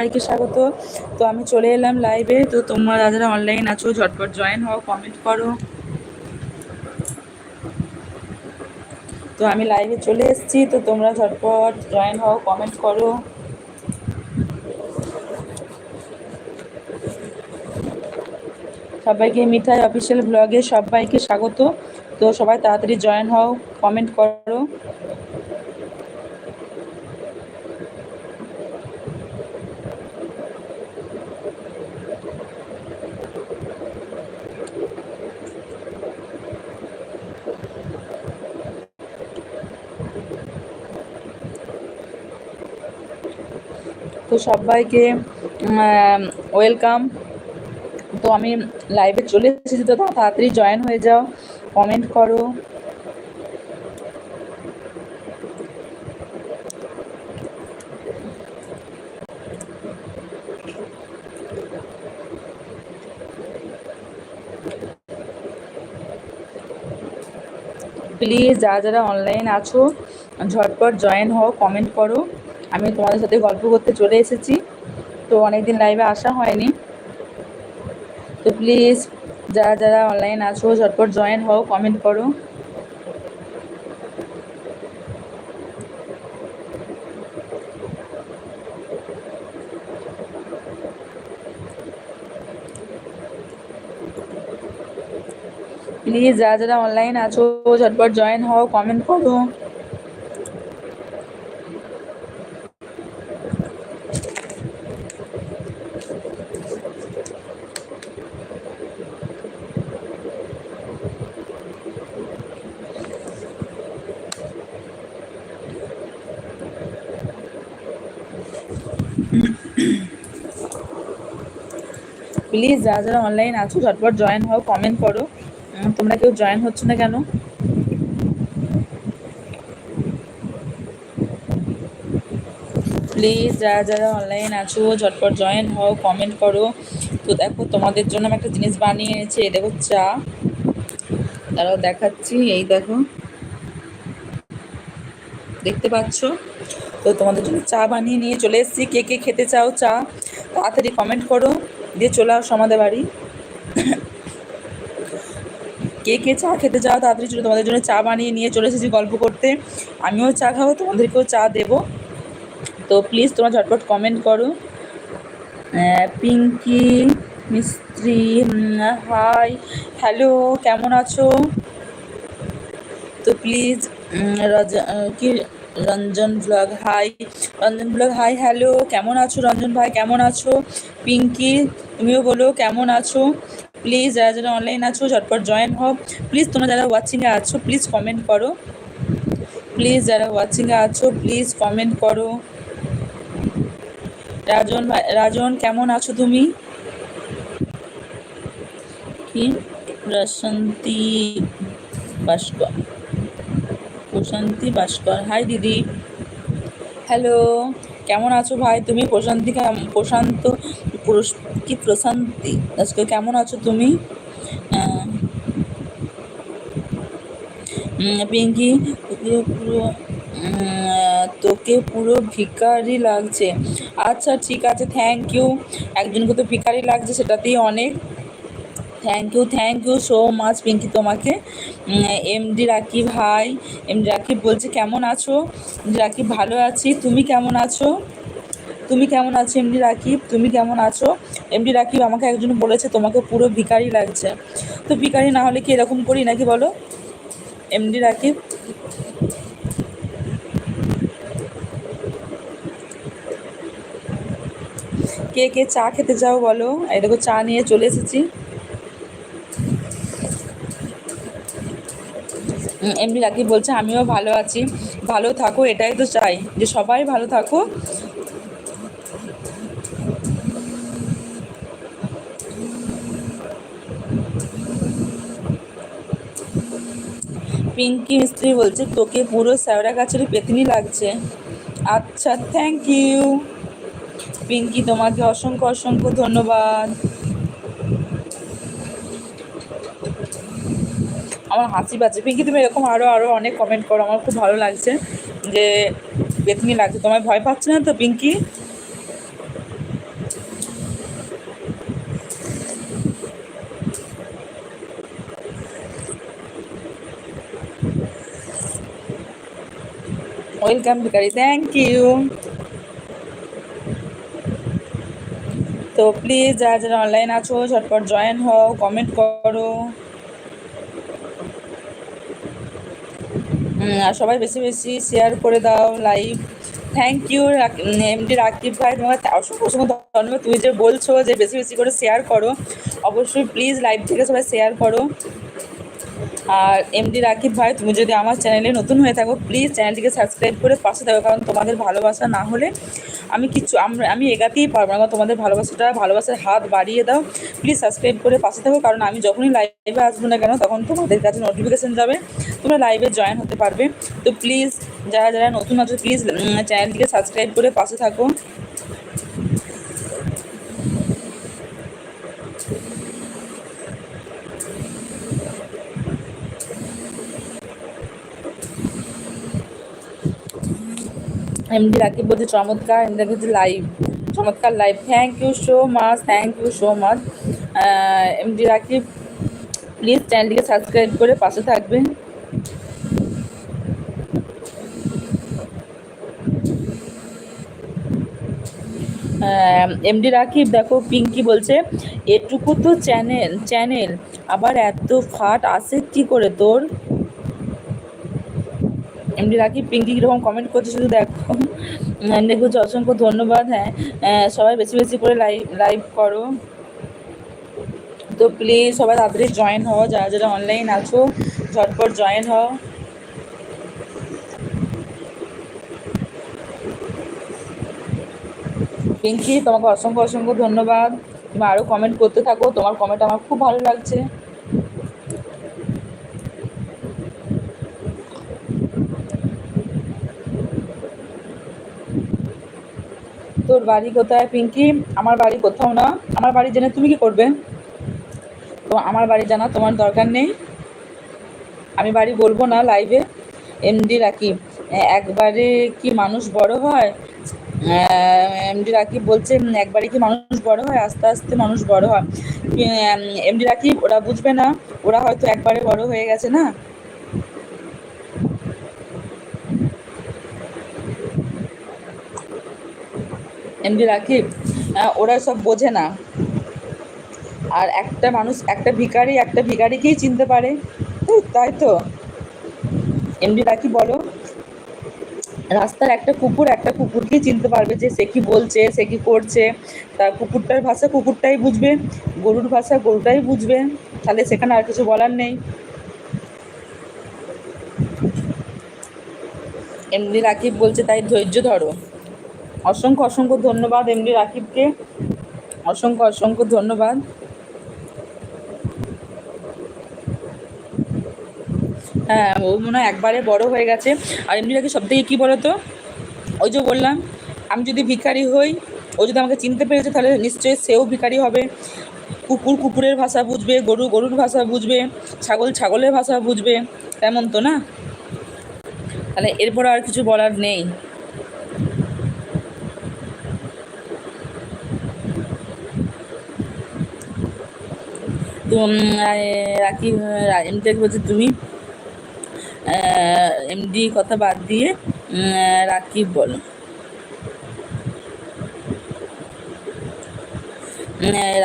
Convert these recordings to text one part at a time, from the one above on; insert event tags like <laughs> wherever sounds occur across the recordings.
সবাইকে স্বাগত। তো আমি চলে এলাম লাইভে তো তোমরা যারা অনলাইন আছো, ঝটপট জয়েন হও কমেন্ট করো। তো আমি লাইভে চলে এসেছি। তো তোমরা ঝটপট জয়েন হও কমেন্ট করো। সবাইকে মিঠাই অফিসিয়াল ব্লগে সবাইকে স্বাগত। তো সবাই তাড়াতাড়ি জয়েন হও কমেন্ট করো। সবাইকে ওয়েলকাম তো আমি লাইভে চলে এসেছি, তো তাড়াতাড়ি জয়েন হয়ে যাও কমেন্ট করো। প্লিজ যারা যারা অনলাইন আছো, ঝটপট জয়েন হও কমেন্ট করো। আমি তোমাদের সাথে গল্প করতে চলে এসেছি। তো অনেকদিন লাইভে আসা হয়নি। তো প্লিজ যারা যারা অনলাইন আছো, ঝটপট জয়েন হও কমেন্ট করো। প্লিজ যারা যারা অনলাইন আছো, ঝটপট জয়েন হও কমেন্ট করো। প্লিজ যারা যারা অনলাইন আছো, ঝটপট জয়েন হও কমেন্ট করো। তোমরা কেউ জয়েন হচ্ছে না কেন? প্লিজ যারা যারা অনলাইন আছো, ঝটপট জয়েন হও কমেন্ট করো। তো দেখো, তোমাদের জন্য আমি একটা জিনিস বানিয়ে এনেছি এই দেখো চা। তারাও দেখাচ্ছি, এই দেখো। দেখতে পাচ্ছ? তো তোমাদের জন্য চা বানিয়ে নিয়ে চলে এসেছি। কে কে খেতে চাও চা, তাড়াতাড়ি কমেন্ট করো। দিয়ে চলে আসো আমাদের বাড়ি। কে কে চা খেতে চাও তাড়াতাড়ি চলে, তোমাদের জন্য চা বানিয়ে নিয়ে চলে এসেছি গল্প করতে। আমিও চা খাব, তোমাদেরকেও চা দেবো। তো প্লিজ তোমরা ঝটপট কমেন্ট করো। পিঙ্কি, মিস্ত্রি হাই হ্যালো কেমন আছো? তো প্লিজ রাজা কি Ranjan blog, hi. Ranjan blog, hi, hello. কেমন আছো রঞ্জন ভাই? কেমন আছো? পিঙ্কি, তুমিও বলো, কেমন আছো? প্লিজ, যারা যারা অনলাইন আছো, ঝটপট জয়েন হও। প্লিজ, তোমরা যারা ওয়াচিংয়ে আছো, প্লিজ কমেন্ট করো। প্লিজ, যারা ওয়াচিংয়ে আছো, প্লিজ কমেন্ট করো। রাজন ভাই, রাজন, কেমন আছো তুমি? কি? প্রশান্তি ভাস্কর প্রশান্তি ভাস্কর। হাই দিদি। হ্যালো কেমন আছো ভাই? তুমি প্রশান্তি প্রশান্ত কি প্রশান্তি? আজকে কেমন আছো তুমি? পিঙ্কি পুরো তোকে পুরো ভিকারি লাগছে। আচ্ছা ঠিক আছে থ্যাংক ইউ একজনকে তো ভিকারি লাগছে, সেটাতেই অনেক thank you thank you so much Pinki তোমাকে। এমডি রাকিব ভাই এমডি রাকিব বলছে, কেমন আছো? রাকিব ভালো আছি। তুমি কেমন আছো? তুমি কেমন আছো এমডি রাকিব তুমি কেমন আছো? এমডি রাকিব আমাকে একজন বলেছে, তোমাকে পুরো ভিকারি লাগছে। তো ভিকারি না হলে কি এরকম করি নাকি বলো? এমডি রাকিব কে কে চা খেতে যাও বলো? এই দেখো, চা নিয়ে চলে এসেছি। এমনি রাখি বলছে, আমিও ভালো আছি, ভালো থাকো, এটাই তো চাই, যে সবাই ভালো থাকো। পিঙ্কি মিস্ত্রি বলছে, তোকে পুরো শ্যাওড়া গাছের পেতনি লাগছে। আচ্ছা থ্যাংক ইউ পিঙ্কি, তোমাকে অসংখ্য অসংখ্য ধন্যবাদ। আমার হাসি পাচ্ছে পিঙ্কি, তুমি এরকম আরও আরও অনেক কমেন্ট করো, আমার খুব ভালো লাগছে যে বেতনি লাগছে। তোমায় ভয় পাচ্ছে না তো, পিঙ্কি? ওয়েলকাম ভিকারি। থ্যাংক ইউ তো প্লিজ যারা যারা অনলাইন আছো, ঝটপট জয়েন হও কমেন্ট করো। আর সবাই বেশি বেশি শেয়ার করে দাও live thank you MD Rakib ভাই তোমার অসংখ্য অসংখ্য ধন্যবাদ। তুমি যে বলছো যে বেশি বেশি করে শেয়ার করো, অবশ্যই প্লিজ লাইভ থেকে সবাই শেয়ার করো। আর এমডি রাকিব ভাই, তুমি যদি আমার চ্যানেলে নতুন হয়ে থাকো প্লিজ চ্যানেলটিকে সাবস্ক্রাইব করে পাশে থাকো, কারণ তোমাদের ভালোবাসা না হলে আমি কিছু আমি এগাতেই পারব না তোমাদের ভালোবাসাটা, ভালোবাসার হাত বাড়িয়ে দাও। প্লিজ সাবস্ক্রাইব করে পাশে থাকো, কারণ আমি যখনই লাইভে আসব না কেন, তখন তোমাদের কাছে নোটিফিকেশান যাবে, তোমরা লাইভে জয়েন হতে পারবে। তো প্লিজ যারা যারা নতুন আছো প্লিজ চ্যানেলটিকে সাবস্ক্রাইব করে পাশে থাকো। এমডি রাকিব বলছে, চমৎকার এমডি রাকিব লাইভ চমৎকার live thank you so much thank you so much MD Rakib please চ্যানেলটিকে সাবস্ক্রাইব করে পাশে থাকবেন। এমডি রাকিব, দেখো পিঙ্কি বলছে, এটুকু তো চ্যানেল চ্যানেল আবার এত ফাট আসে কি করে তোর? এমডি রাকিব, পিঙ্কি কীরকম কমেন্ট করছে শুধু দেখো। দেখো অসংখ্য ধন্যবাদ হ্যাঁ। সবাই বেশি বেশি করে লাইভ লাইভ করো। তো প্লিজ সবাই তাড়াতাড়ি জয়েন হও, যারা যারা অনলাইন আছো, ঝটপট জয়েন হও। পিঙ্কি, তোমাকে অসংখ্য অসংখ্য ধন্যবাদ। তুমি আরও কমেন্ট করতে থাকো, তোমার কমেন্ট আমার খুব ভালো লাগছে। তোর বাড়ি কোথায়, পিঙ্কি? আমার বাড়ি কোথাও না। আমার বাড়ি জেনে তুমি কি করবে? তো আমার বাড়ি জানা, তোমার দরকার নেই। আমি বাড়ি বলব না লাইভে এমডি রাকিব একবারে কি মানুষ বড় হয়? এমডি রাকিব বলছে একবারে কি মানুষ বড় হয়? আস্তে আস্তে মানুষ বড় হয়। এমডি রাকিব ওরা বুঝবে না। ওরা হয়তো একবারে বড় হয়ে গেছে না? এমডি রাকিব ওরা সব বোঝে না। আর একটা মানুষ, একটা ভিকারি একটা ভিকারিকেই চিনতে পারে। তাই তো। এমডি রাকিব, বলো। রাস্তার একটা কুকুর একটা কুকুরকেই চিনতে পারবে যে সে কি বলছে, সে কি করছে। তার কুকুরটার ভাষা কুকুরটাই বুঝবে, গরুর ভাষা গরুটাই বুঝবে। তাহলে সেখানে আর কিছু বলার নেই। এমনি রাকিব বলছে, তাই ধৈর্য ধরো। অসংখ্য অসংখ্য ধন্যবাদ এমডি রাকিবকে। অসংখ্য অসংখ্য ধন্যবাদ। হ্যাঁ ও মনে হয় একবারে বড় হয়ে গেছে। আর এমনি রাকিব সব থেকে কী বলো তো ওই যে বললাম, আমি যদি ভিখারি হই, ও যদি আমাকে চিনতে পেরেছে, তাহলে নিশ্চয়ই সেও ভিখারি হবে। কুকুর কুকুরের ভাষা বুঝবে, গরু গরুর ভাষা বুঝবে, ছাগল ছাগলের ভাষা বুঝবে, তেমন তো না? তাহলে এরপর আর কিছু বলার নেই। তো রাকি এমডি বলছে তুমি। এমডি কথা বাদ দিয়ে রাকিব বলো।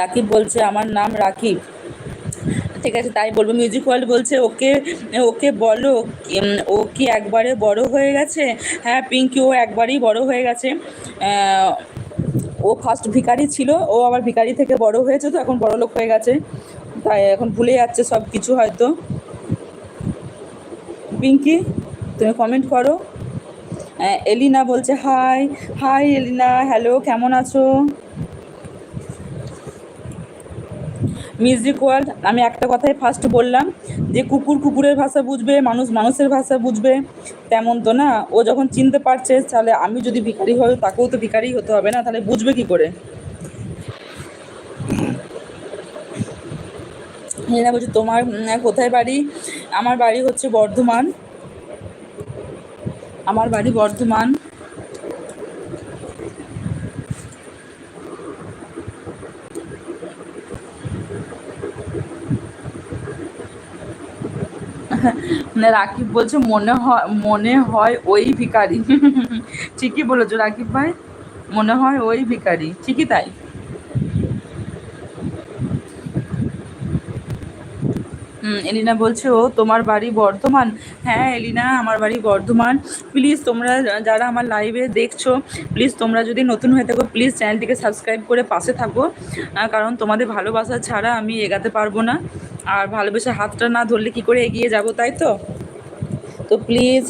রাকিব বলছে আমার নাম রাকিব ঠিক আছে, তাই বলব। মিউজিক ওয়ার্ল্ড বলছে ওকে ওকে বলো ও কি একবারে বড় হয়ে গেছে? হ্যাঁ পিঙ্কি ও একবারেই বড় হয়ে গেছে। ও ফার্স্ট ভিকারি ছিল, ও আবার ভিকারি থেকে বড় হয়েছে, তো এখন বড় লোক হয়ে গেছে। তাই এখন ভুলে যাচ্ছে সব কিছু হয়তো। পিঙ্কি, তুমি কমেন্ট করো। এলিনা বলছে হাই হাই এলিনা হ্যালো কেমন আছো? মিউজিক ওয়ার্ল্ড আমি একটা কথাই ফার্স্ট বললাম, যে কুকুর কুকুরের ভাষা বুঝবে, মানুষ মানুষের ভাষা বুঝবে, তেমন তো না? ও যখন চিনতে পারছে, তাহলে আমি যদি ভিখারি হই, তাকেও তো ভিখারি হতে হবে না? তাহলে বুঝবে কি করে? হেনা বলছি তোমার কোথায় বাড়ি? আমার বাড়ি হচ্ছে বর্ধমান। আমার বাড়ি বর্ধমান। মানে রাকিব বলছে, মনে হয় মনে হয় ওই ভিখারি। ঠিকই বলেছ রাকিব ভাই। মনে হয় ওই ভিখারি। ঠিকই তাই? এলিনা বলছে, ও, তোমার বাড়ি বর্ধমান? হ্যাঁ এলিনা, আমার বাড়ি বর্ধমান। প্লিজ তোমরা যারা আমার লাইভে দেখছ প্লিজ তোমরা যদি নতুন হয়ে থাকো প্লিজ চ্যানেলটিকে সাবস্ক্রাইব করে পাশে থাকো। কারণ তোমাদের ভালোবাসা ছাড়া আমি এগাতে পারব না। আর ভালোবেসে হাতটা না ধরলে কি করে এগিয়ে যাব, তাই তো? তো প্লিজ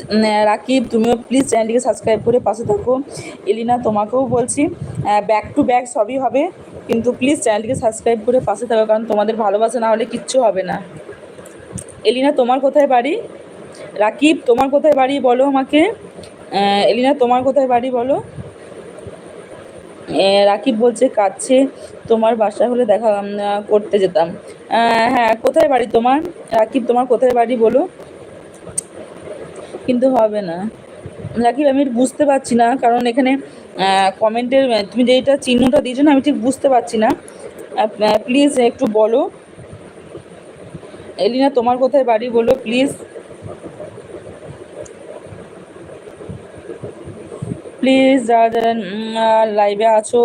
রাকিব, তুমিও প্লিজ চ্যানেলটিকে সাবস্ক্রাইব করে পাশে থাকো। এলিনা, তোমাকেও বলছি ব্যাক টু ব্যাক সবই হবে। কিন্তু প্লিজ চ্যানেলটিকে সাবস্ক্রাইব করে পাশে থাকো, কারণ তোমাদের ভালোবাসা না হলে কিচ্ছু হবে না। এলিনা, তোমার কোথায় বাড়ি? রাকিব, তোমার কোথায় বাড়ি বলো আমাকে। এলিনা, তোমার কোথায় বাড়ি বলো। রাকিব বলছে, কাছে তোমার বাসা হলে দেখা করতে যেতাম। হ্যাঁ কোথায় বাড়ি তোমার? রাকিব, তোমার কোথায় বাড়ি বলো। কিন্তু হবে না। রাকিব, আমি বুঝতে পারছি না, কারণ এখানে কমেন্টের তুমি যেটা চিহ্নটা দিয়েছ না, আমি ঠিক বুঝতে পারছি না। প্লিজ একটু বলো। এলিনা, তোমার কোথায় বাড়ি বলো, প্লিজ। প্লিজ, যারা যারা লাইভে আছো,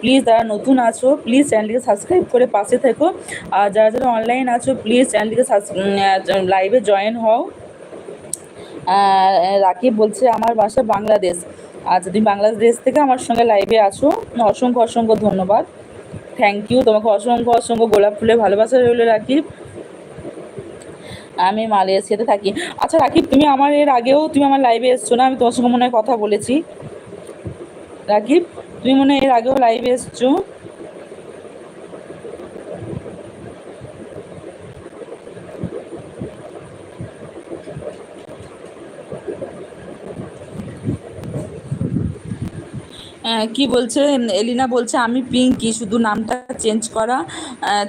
প্লিজ, যারা নতুন আছো, প্লিজ চ্যানেলটিকে সাবস্ক্রাইব করে পাশে থেকো। আর যারা যারা অনলাইন আছো, প্লিজ চ্যানেলটিকে লাইভে জয়েন হও। রাকিব বলছে, আমার বাসা বাংলাদেশ। আচ্ছা তুমি বাংলাদেশ থেকে আমার সঙ্গে লাইভে আছো, অসংখ্য অসংখ্য ধন্যবাদ। থ্যাংক ইউ তোমাকে অসংখ্য অসংখ্য গোলাপ ফুলের ভালোবাসা রইল রাকিব। আমি মালয়েশিয়াতে থাকি। আচ্ছা রাকিব, তুমি আমার এর আগেও তুমি আমার লাইভে এসছো না? আমি তোমার সঙ্গে মনে হয় কথা বলেছি। রাকিব, তুমি মনে হয় এর আগেও লাইভে এসছো? কি বলছে? এলিনা বলছে, আমি পিঙ্কি, শুধু নামটা চেঞ্জ করা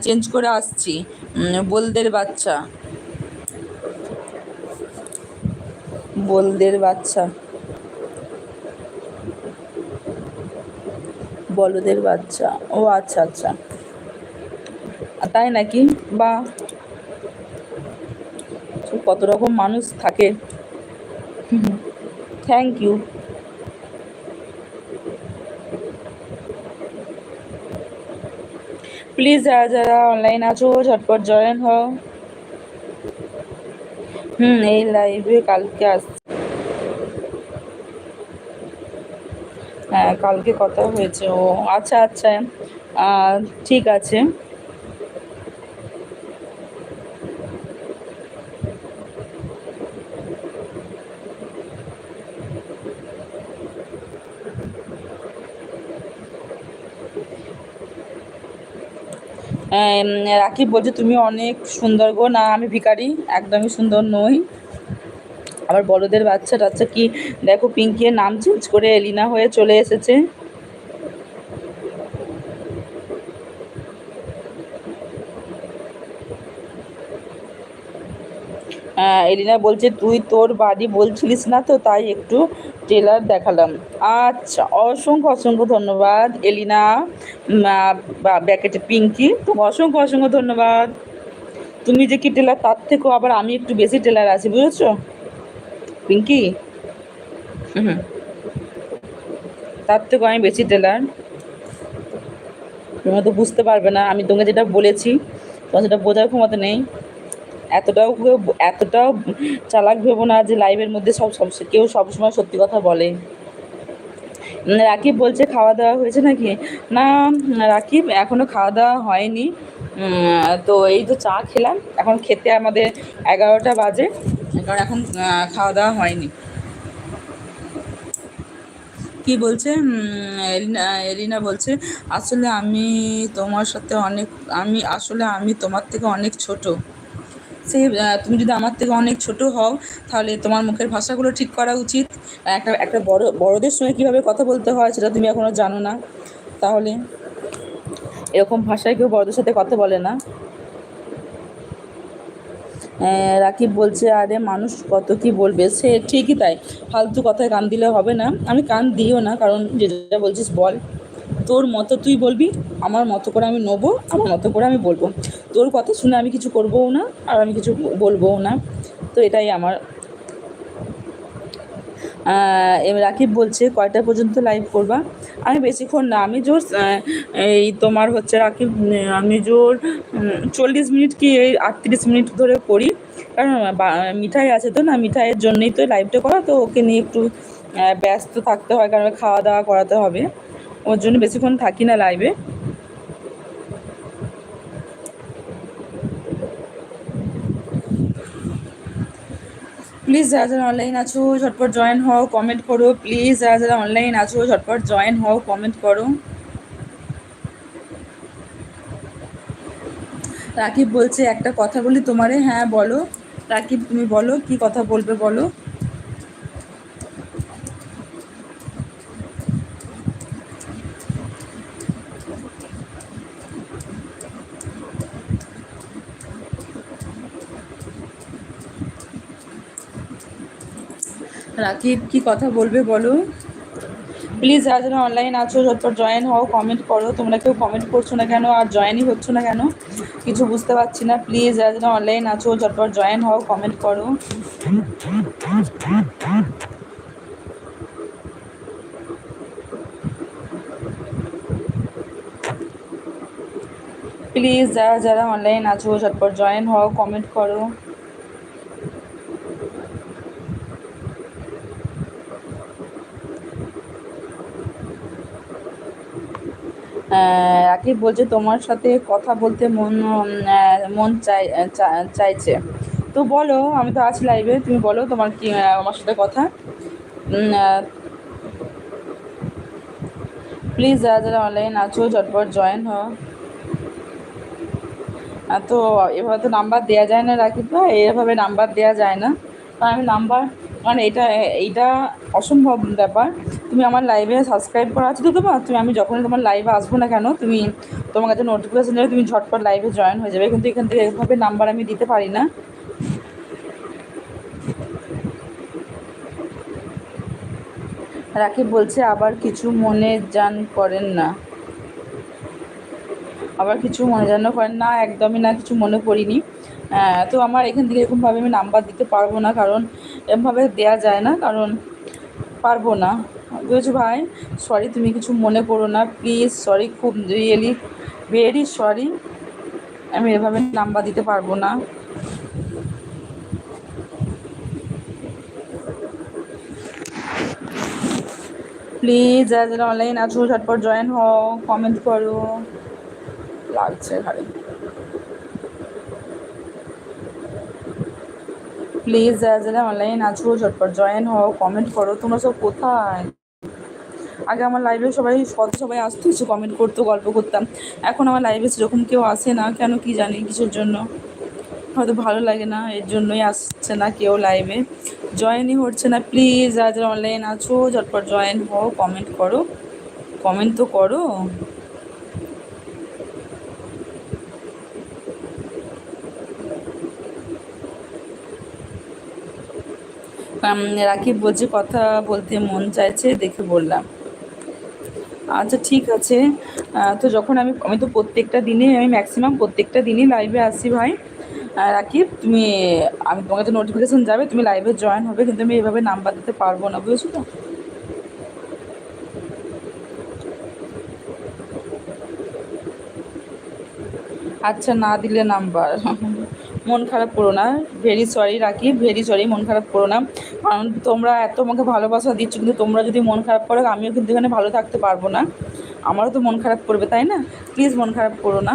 চেঞ্জ করে আসছি। বলদের বাচ্চা। বলদের বাচ্চা। বলদের বাচ্চা। ও আচ্ছা আচ্ছা। তাই নাকি? বা। কত রকম মানুষ থাকে। থ্যাংক ইউ প্লিজ যারা যারা অনলাইন আছো, ঝটপট জয়েন হও। হুম এই লাইভে কালকে আস হ্যাঁ কালকে কথা হয়েছে। ও আচ্ছা আচ্ছা। ঠিক আছে। রাকিব বলছে তুমি অনেক সুন্দর গো। না, আমি ভিকারি একদমই সুন্দর নই। আবার বড়দের বাচ্চা টাচ্চা কি, দেখো পিঙ্কির নাম চেঞ্জ করে এলিনা হয়ে চলে এসেছে। এলিনা বলছে, তুই তোর বাড়ি বলছিলিস না তো, তাই একটু ট্রেলার দেখালাম। আচ্ছা অসংখ্য অসংখ্য ধন্যবাদ, এলিনা। ব্যাকেটে পিঙ্কি। তো অসংখ্য অসংখ্য ধন্যবাদ। তুমি যে কি টেলার তার থেকেও আবার আমি একটু বেশি টেলার আছি, বুঝেছ? পিঙ্কি? হুম তার থেকেও আমি বেশি টেলার তুমি তো বুঝতে পারবে না, আমি তোমাকে যেটা বলেছি, তোমার সেটা বোঝার ক্ষমতা নেই। এতটাও এতটাও চালাক ভেবো না যে লাইভের মধ্যে সব সব, কেউ সবসময় সত্যি কথা বলে। রাকিব বলছে খাওয়া দাওয়া হয়েছে নাকি? না, রাকিব এখনও খাওয়া দাওয়া হয়নি। তো এই তো চা খেলাম। এখন খেতে আমাদের এগারোটা বাজে। কারণ এখন খাওয়া দাওয়া হয়নি। কি বলছে? এলিনা এলিনা বলছে, আসলে আমি তোমার সাথে অনেক, আমি, আসলে আমি তোমার থেকে অনেক ছোট। সে তুমি যদি আমার থেকে অনেক ছোট হও, তাহলে তোমার মুখের ভাষাগুলো ঠিক করা উচিত। একটা একটা বড়, বড়দের সঙ্গে কীভাবে কথা বলতে হয়, সেটা তুমি এখনও জানো না। তাহলে এরকম ভাষায় কেউ বড়দের সাথে কথা বলে না। রাকিব বলছে, আরে, মানুষ কত কি বলবে? সে ঠিকই তাই। ফালতু কথায় কান দিলে হবে না। আমি কান দিও না, কারণ যেটা বলছিস বল। তোর মতো তুই বলবি, আমার মতো করে আমি নেব, আমার মতো করে আমি বলব। তোর কথা শুনে আমি কিছু করবও না, আর আমি কিছু বলবোও না। তো এটাই আমার। রাকিব বলছে, কয়টা পর্যন্ত লাইভ করবা? আমি বেশিক্ষণ না, আমি জোর এই তোমার হচ্ছে রাকিব আমি জোর চল্লিশ মিনিট কি এই আটত্রিশ মিনিট ধরে করি? কারণ মিঠাই আছে তো না, মিঠাইয়ের জন্যই তো লাইভটা করা, তো ওকে নিয়ে একটু ব্যস্ত থাকতে হয়, কারণ খাওয়া দাওয়া করাতে হবে। ওর জন্য বেশিক্ষণ থাকি না লাইভে প্লিজ যারা যারা অনলাইন আছো, ঝটপট জয়েন হও কমেন্ট করো। প্লিজ যারা যারা অনলাইন আছো, ঝটপট জয়েন হও কমেন্ট করো। রাকিব বলছে, একটা কথা বলি তোমারে? হ্যাঁ বলো। রাকিব, তুমি বলো, কি কথা বলবে বলো? রাকিব কি কথা বলবে বলো? প্লিজ যারা যারা অনলাইন আছো ঝটপট জয়েন হও কমেন্ট করো। তোমরা কেউ কমেন্ট করছ না কেন? আর জয়েনই হচ্ছ না কেন? কিছু বুঝতে পারছি না। প্লিজ যারা যারা অনলাইন আছো ঝটপট জয়েন হও কমেন্ট করো। প্লিজ যারা যারা অনলাইন আছো ঝটপট জয়েন হও কমেন্ট করো। আহ, বলছে তোমার সাথে কথা বলতে মন মন চাই চাইছে। তো বলো আমি তো আছি লাইভে তুমি বলো তোমার কি আমার সাথে কথা? প্লিজ যারা যারা অনলাইন আছো ঝটপট জয়েন আহ, তো এভাবে তো নাম্বার দেওয়া যায় না রাকিব ভাই এভাবে নাম্বার দেওয়া যায় না। কারণ আমি নাম্বার মানে এটা এইটা অসম্ভব ব্যাপার। তুমি আমার লাইভে সাবস্ক্রাইব করা আছে তো তোমার? তুমি আমি যখনই তোমার লাইভে আসব না কেন, তুমি তোমার কাছে নোটিফিকেশান যাবে তুমি ঝটপট লাইভে জয়েন হয়ে যাবে। কিন্তু এখান থেকে এভাবে নাম্বার আমি দিতে পারি না। রাকিব বলছে, আবার কিছু মনে যান করেন না। আবার কিছু মনে যেন করেন না, একদমই না, কিছু মনে করিনি। তো আমার এখান থেকে এরকমভাবে আমি নাম্বার দিতে পারব না, কারণ এরকমভাবে দেওয়া যায় না, কারণ পারব না। বুঝেছ ভাই সরি তুমি কিছু মনে করো না প্লিজ সরি খুব রিয়েলি ভেরি সরি আমি এভাবে নাম্বার দিতে পারব না। প্লিজ যারা যারা অনলাইন আছো, ঝটপট জয়েন হও কমেন্ট করো। লাগছে ঘাড়ে। প্লিজ যারা যারা অনলাইন আছো, ঝটপট জয়েন হও কমেন্ট করো। তোমরা সব কোথায়? আগে আমার লাইভে সবাই কত সবাই আসতো এসে কমেন্ট করতো, গল্প করতাম। এখন আমার লাইভে সেরকম কেউ আসে না, কেন কি জানি কিসের জন্য। হয়তো ভালো লাগে না, এর জন্যই আসছে না কেউ লাইভে জয়েনই হচ্ছে না প্লিজ যারা যারা অনলাইন আছো, ঝটপট জয়েন হও কমেন্ট করো। কমেন্ট তো করো। রাকিব বলছে, কথা বলতে মন চাইছে, দেখে বললাম। আচ্ছা ঠিক আছে। তো যখন আমি আমি তো প্রত্যেকটা দিনে আমি ম্যাক্সিমাম প্রত্যেকটা দিনই লাইভে আসি ভাই। রাকিব, তুমি, আমি তোমাকে তো নোটিফিকেশান যাবে, তুমি লাইভে জয়েন হবে, কিন্তু আমি এভাবে নাম্বার দিতে পারব না, বুঝেছ তো? আচ্ছা না দিলে নাম্বার <laughs> মন খারাপ করো না। Very sorry Rakhi very sorry মন খারাপ করো না। কারণ তোমরা এত আমাকে ভালোবাসা দিচ্ছ, কিন্তু তোমরা যদি মন খারাপ করো, আমিও কিন্তু এখানে ভালো থাকতে পারব না। আমারও তো মন খারাপ করবে, তাই না? প্লিজ মন খারাপ করো না।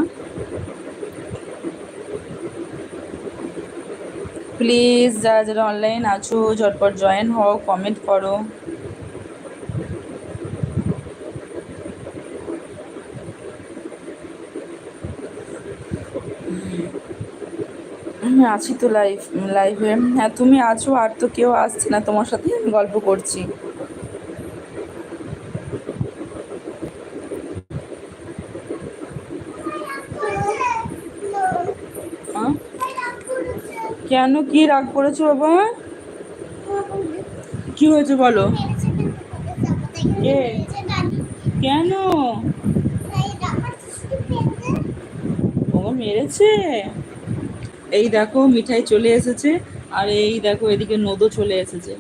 প্লিজ যারা যারা অনলাইন আছো, ঝটপট জয়েন হও কমেন্ট করো। আমি আছি তো লাইভ লাইভে হ্যাঁ তুমি আছো আর তো কেউ আসছে না তোমার সাথে আমি গল্প করছি। কেন কি রাগ করেছ বাবা? কি হয়েছে বলো? কেন? ও মেরেছে? এই দেখো মিঠাই চলে এসেছে আর এই দেখো এদিকে নদও চলে এসেছে।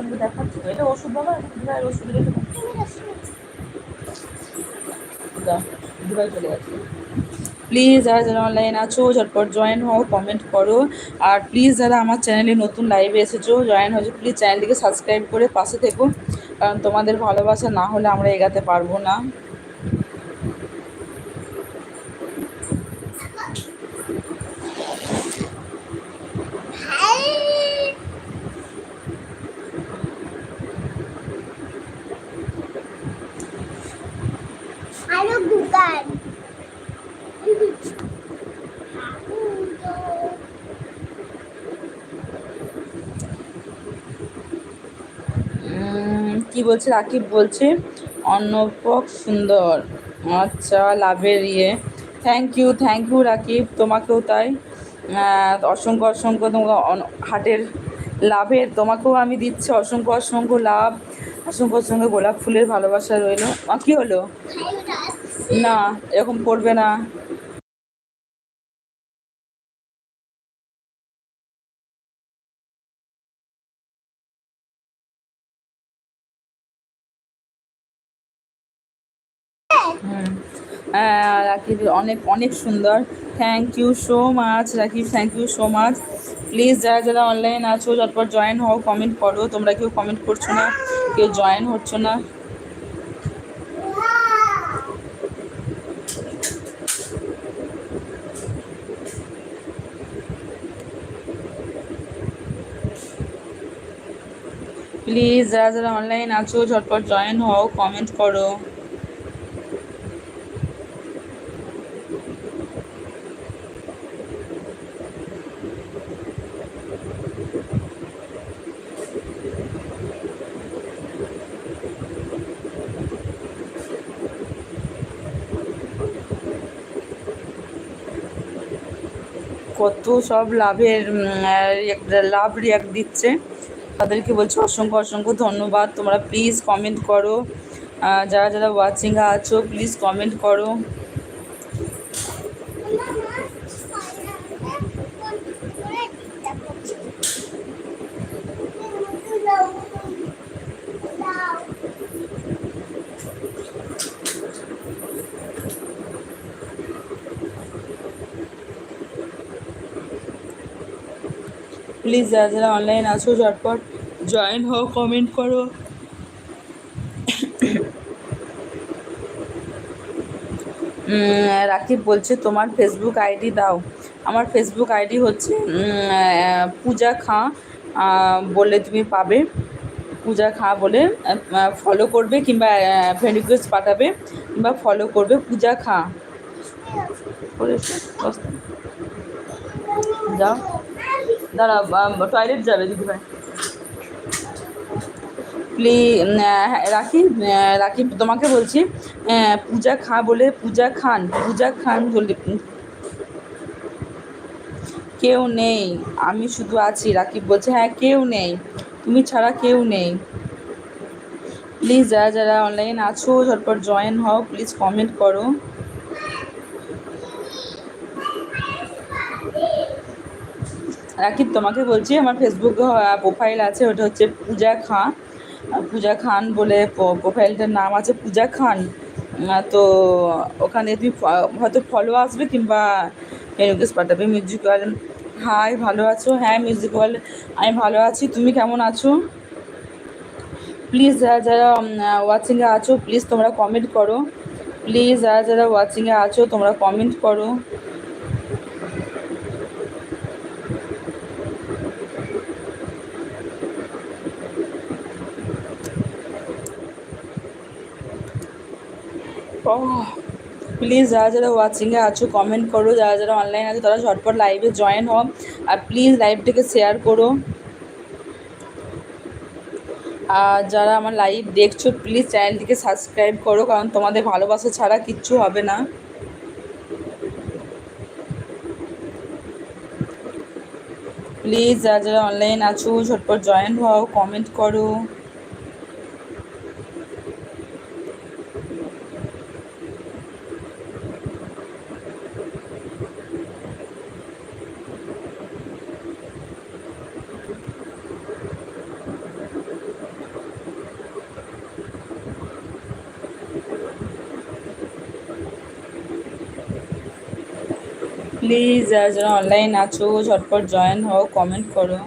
আমি দেখাচ্ছি। এটা ওষুধ বাবা ওষুধ দিদিভাই চলে প্লিজ যারা যারা অনলাইন আছো, ঝটপট জয়েন হও কমেন্ট করো। আর প্লিজ যারা আমার চ্যানেলে নতুন লাইভে এসেছ জয়েন হয়েছো প্লিজ চ্যানেলটিকে সাবস্ক্রাইব করে পাশে থেকো। কারণ তোমাদের ভালোবাসা না হলে আমরা এগাতে পারব না হাই আরও গুগান উম, কি বলছে? রাকিব বলছে অন্নপক সুন্দর। আচ্ছা লাভের ইয়ে। Thank you thank you Rakib. তোমাকেও তাই। অসংখ্য অসংখ্য তোমাকে অন- হাটের লাভের তোমাকেও আমি দিচ্ছি। অসংখ্য অসংখ্য লাভ। অসংখ্য অসংখ্য গোলাপ ফুলের ভালোবাসা রইল। কি হলো? না এরকম করবে না। রাকিব অনেক অনেক সুন্দর। Thank you so much Rakib thank you so much please যারা যারা অনলাইন আছো তারপর জয়েন হও কমেন্ট করো। তোমরা কেউ কমেন্ট করছ না, কেউ জয়েন হচ্ছ না। প্লিজ যারা যারা অনলাইন আছো ঝটপট জয়েন হও কমেন্ট করো। কত সব লাভের লাভ রিয়াক্ট দিচ্ছে। তাদেরকে বলছি অসংখ্য অসংখ্য ধন্যবাদ। তোমরা প্লিজ কমেন্ট করো। যারা যারা ওয়াচিং আছো প্লিজ কমেন্ট করো। প্লিজ যারা যারা অনলাইন আছো, ঝটপট জয়েন হও কমেন্ট করো। রাকিব বলছে, তোমার ফেসবুক আইডি দাও। আমার ফেসবুক আইডি হচ্ছে পূজা খাঁ বলে তুমি পাবে। পূজা খাঁ বলে ফলো করবে কিংবা ফ্রেন্ড রিকোয়েস্ট পাঠাবে কিংবা ফলো করবে পূজা খাঁ। যাও দাঁড়া টয়লেট যাবে দিদিভাই প্লিজ রাখি রাখি তোমাকে বলছি পূজা খা বলে পূজা খান পূজা খান বলে কেউ নেই, আমি শুধু আছি, রাকিব বলছে হ্যাঁ কেউ নেই, তুমি ছাড়া কেউ নেই। প্লিজ যারা যারা অনলাইন আছো, ঝটপট জয়েন হও প্লিজ কমেন্ট করো। রাকিব তোমাকে বলছি, আমার ফেসবুক প্রোফাইল আছে, ওটা হচ্ছে পূজা খাঁ পূজা খান বলে প্রোফাইলটার নাম আছে পূজা খান। তো ওখানে তুমি হয়তো ফলো আসবে কিংবা রিকোয়েস্ট পাঠাবে। মিউজিক্যাল হাই ভালো আছো? হ্যাঁ মিউজিক মিউজিক্যাল আমি ভালো আছি। তুমি কেমন আছো? প্লিজ যারা যারা ওয়াচিংয়ে আছো প্লিজ তোমরা কমেন্ট করো। প্লিজ যারা যারা ওয়াচিংয়ে আছো, তোমরা কমেন্ট করো। প্লিজ যারা যারা ওয়াচিংয়ে আছো কমেন্ট করো, যারা যারা অনলাইন আছে, তারা ঝটপট লাইভে জয়েন হও, আর প্লিজ লাইভটাকে শেয়ার করো। আর যারা আমার লাইভ দেখছ প্লিজ চ্যানেলটিকে সাবস্ক্রাইব করো, কারণ তোমাদের ভালোবাসা ছাড়া কিচ্ছু হবে না। প্লিজ যারা যারা অনলাইন আছো, ঝটপট জয়েন হও কমেন্ট করো। প্লিজ যারা অনলাইন আছো ঝটপট জয়েন হও কমেন্ট করো।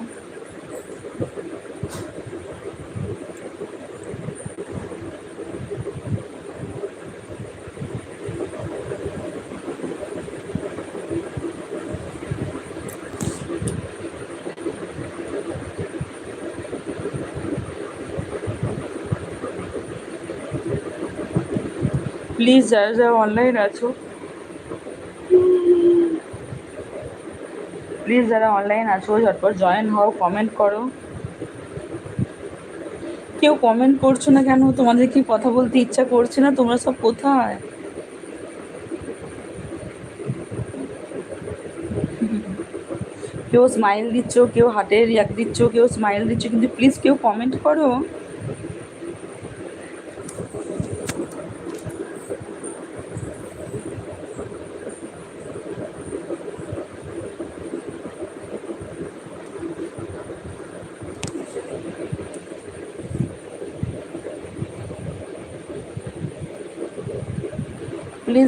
প্লিজ যারা যারা অনলাইন আছো প্লিজ যারা অনলাইন আছো, ঝটপট জয়েন হও কমেন্ট করো। কেউ কমেন্ট করছ না কেন? তোমাদের কি কথা বলতে ইচ্ছা করছে না? তোমরা সব কোথায়? কেউ স্মাইল দিচ্ছ, কেউ হার্টের রিয়াক্ট দিচ্ছ, কেউ স্মাইল দিচ্ছ, কিন্তু প্লিজ কেউ কমেন্ট করো।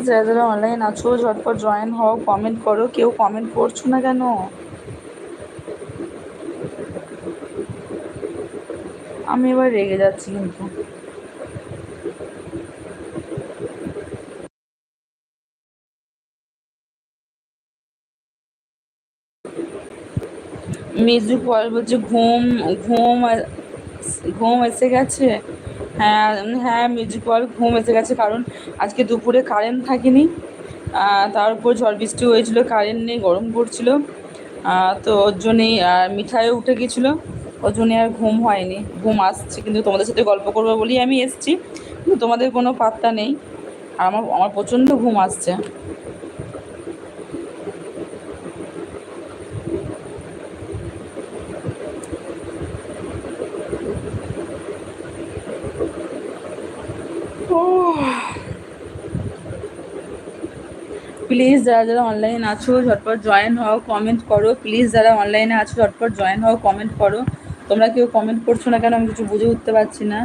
যারা যারা অনলাইন আছো, ঝটপট জয়েন হও কমেন্ট করো। কেউ কমেন্ট করছ না কেন? আমি এবার রেগে যাচ্ছি কিন্তু। মিজু পল বলছে, ঘুম ঘুম ঘুম এসে গেছে? হ্যাঁ হ্যাঁ মিউজিক বল ঘুম এসে গেছে কারণ আজকে দুপুরে কারেন্ট থাকেনি। তার উপর ঝড় বৃষ্টি হয়েছিল কারেন্ট নেই, গরম পড়ছিল। তো ওর জন্যেই আর মিঠাইও উঠে গেছিল। ওর জন্যে আর ঘুম হয়নি। ঘুম আসছে, কিন্তু তোমাদের সাথে গল্প করব বলেই আমি এসেছি। কিন্তু তোমাদের কোনো পাত্তা নেই। আর আমার আমার প্রচণ্ড ঘুম আসছে। প্লিজ যারা যারা অনলাইন আছো, ঝটপট জয়েন হও কমেন্ট করো। প্লিজ যারা অনলাইনে আছো, ঝটপট জয়েন হও কমেন্ট করো। তোমরা কেউ কমেন্ট করছ না কেন? আমি কিছু বুঝে উঠতে পারছি না।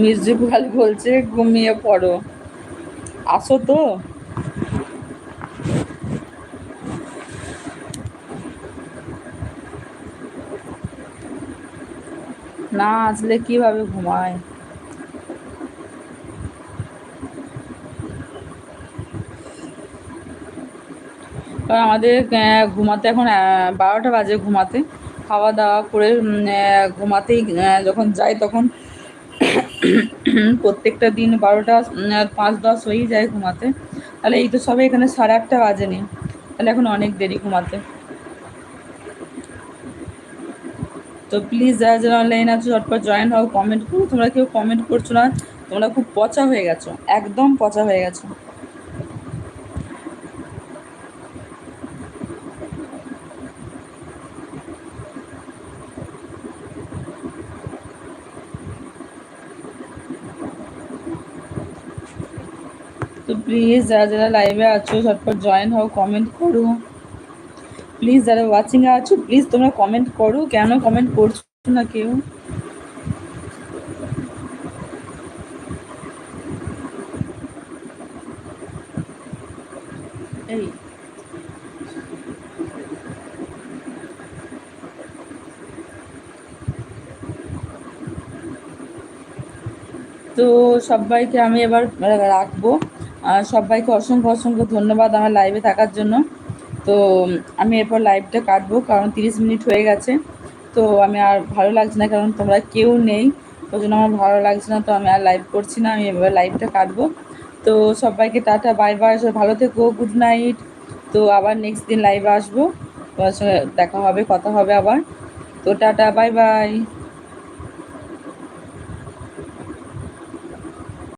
মিউজিক ভালো বলছে, ঘুমিয়ে পড়ো। আসো তো। না, আসলে কীভাবে ঘুমায়? কারণ আমাদের ঘুমাতে এখন বারোটা বাজে ঘুমাতে। খাওয়া দাওয়া করে ঘুমাতেই যখন যাই তখন প্রত্যেকটা দিন বারোটা পাঁচ দশ হয়েই যায় ঘুমাতে। তাহলে এই তো সবে এখানে সাড়ে আটটা বাজেনি। তাহলে এখন অনেক দেরি ঘুমাতে। তো প্লিজ যারা যারা অনলাইন আছো, ঝটপট জয়েন হও কমেন্ট করো। তোমরা কেউ কমেন্ট করছ না, তোমরা খুব পচা হয়ে গেছো। একদম পচা হয়ে গেছো। প্লিজ যারা যারা লাইভে আছো, ঝটপট জয়েন হও কমেন্ট করো। প্লিজ যারা ওয়াচিংয়ে আছো প্লিজ তোমরা কমেন্ট করো। কেন কমেন্ট করছ না কেউ? এই। তো সবাইকে আমি এবার রাখব। সবাইকে অসংখ্য অসংখ্য ধন্যবাদ আমার লাইভে থাকার জন্য। তো আমি এরপর লাইভটা কাটবো, কারণ তিরিশ মিনিট হয়ে গেছে। তো, আমি আর ভালো লাগছে না, কারণ তোমরা কেউ নেই। ওই জন্য আমার ভালো লাগছে না, তো আমি আর লাইভ করছি না, আমি এবার লাইভটা কাটবো। তো, সবাইকে টাটা বাই বাই সবাই ভালো থেকো গুড নাইট তো, আবার নেক্সট দিন লাইভে আসব। তোমার সঙ্গে দেখা হবে, কথা হবে আবার। তো, টাটা বাই বাই